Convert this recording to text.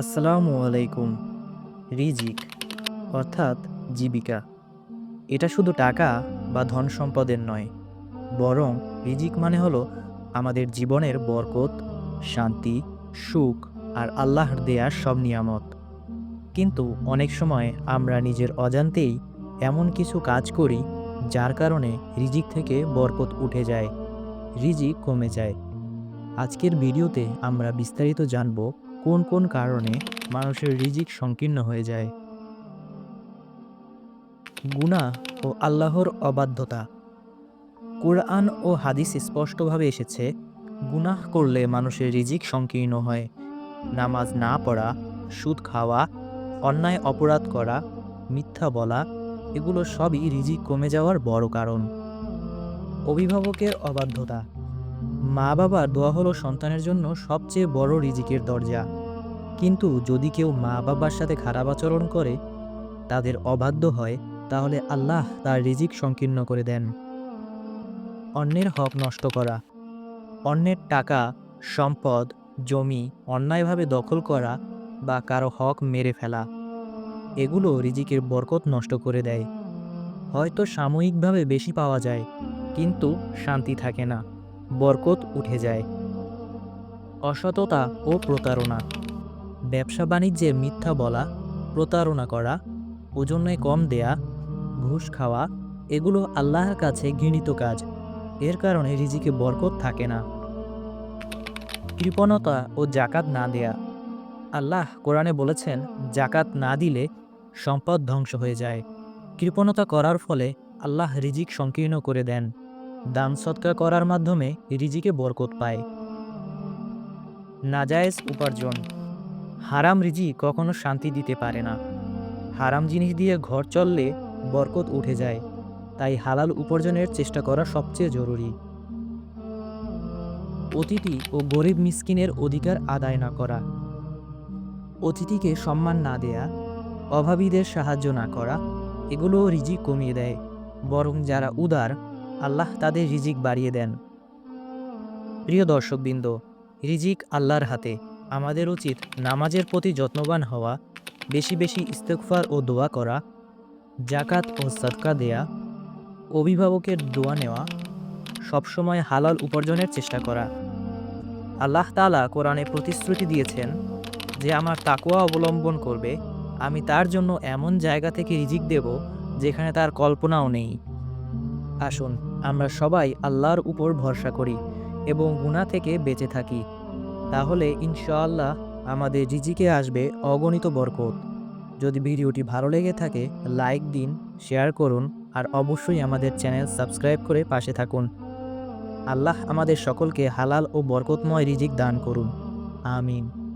আসসালামু আলাইকুম, রিজিক, অর্থাৎ জীবিকা। এটা শুধু টাকা বা ধন সম্পদের নয়, বরং রিজিক মানে হলো আমাদের জীবনের বরকত, শান্তি, সুখ আর আল্লাহর দেয়া সব নিয়ামত। কিন্তু অনেক সময় আমরা নিজের অজান্তেই এমন কিছু কাজ করি যার কারণে রিজিক থেকে বরকত উঠে যায়, রিজিক কমে যায়। আজকের ভিডিওতে আমরা বিস্তারিত জানব কোন কোন কারণে মানুষের রিজিক সংকীর্ণ হয়ে যায়? গুনাহ ও আল্লাহর অবাধ্যতা। কোরআন ও হাদিস স্পষ্টভাবে এসেছে, গুনাহ করলে মানুষের রিজিক সংকীর্ণ হয়। নামাজ না পড়া, সুদ খাওয়া, অন্যায় অপরাধ করা, মিথ্যা বলা, এগুলো সবই রিজিক কমে যাওয়ার বড় কারণ। অভিভাবকের অবাধ্যতা। মা বাবার দোয়া হলো সন্তানের জন্য সবচেয়ে বড় রিজিকের দরজা। কিন্তু যদি কেউ মা বাবার সাথে খারাপ আচরণ করে, তাদের অবাধ্য হয়, তাহলে আল্লাহ তার রিজিক সংকীর্ণ করে দেন। অন্যের হক নষ্ট করা, অন্যের টাকা, সম্পদ, জমি অন্যায়ভাবে দখল করা বা কারও হক মেরে ফেলা, এগুলো রিজিকের বরকত নষ্ট করে দেয়। হয়তো সাময়িকভাবে বেশি পাওয়া যায়, কিন্তু শান্তি থাকে না, বরকত উঠে যায়। অসততা ও প্রতারণা ব্যবসা বাণিজ্যে মিথ্যা বলা, প্রতারণা করা ওজনে কম দেয়া, ঘুষ খাওয়া, এগুলো আল্লাহর কাছে ঘৃণিত কাজ। এর কারণে রিজিকে বরকত থাকে না। কৃপণতা ও জাকাত না দেয়া। আল্লাহ কোরআনে বলেছেন জাকাত না দিলে সম্পদ ধ্বংস হয়ে যায়। কৃপণতা করার ফলে আল্লাহ রিজিক সংকীর্ণ করে দেন। দান সৎকার করার মাধ্যমে রিজিকে বরকত পায়। নাজায়েজ উপার্জন হারাম রিজি কখনো শান্তি দিতে পারে না। হারাম জিনিস দিয়ে ঘর চললে বরকত উঠে যায়, তাই হালাল উপার্জনের চেষ্টা করা সবচেয়ে জরুরি। অতিথি ও গরিব মিসকিনের অধিকার আদায় না করা। অতিথিকে সম্মান না দেয়া, অভাবীদের সাহায্য না করা এগুলো রিজিক কমিয়ে দেয়, বরং যারা উদার, আল্লাহ তাদের রিজিক বাড়িয়ে দেন। প্রিয় দর্শকবৃন্দ, রিজিক আল্লাহর হাতে। আমাদের উচিত নামাজের প্রতি যত্নবান হওয়া, বেশি বেশি ইস্তেকফার ও দোয়া করা জাকাত ও সদকা দেয়া, অভিভাবকের দোয়া নেওয়া, সবসময় হালাল উপার্জনের চেষ্টা করা। আল্লাহ তালা কোরআনে প্রতিশ্রুতি দিয়েছেন যে আমার তাকোয়া অবলম্বন করবে, আমি তার জন্য এমন জায়গা থেকে রিজিক দেব যেখানে তার কল্পনাও নেই। আসুন, আমরা সবাই আল্লাহর উপর ভরসা করি এবং গুণা থেকে বেঁচে থাকি। তাহলে ইনশাআল্লাহ আমাদের রিজিকে আসবে অগণিত বরকত। যদি ভিডিওটি ভালো লেগে থাকে, লাইক দিন, শেয়ার করুন, আর অবশ্যই আমাদের চ্যানেল সাবস্ক্রাইব করে পাশে থাকুন। আল্লাহ আমাদের সকলকে হালাল ও বরকতময় রিজিক দান করুন। আমিন।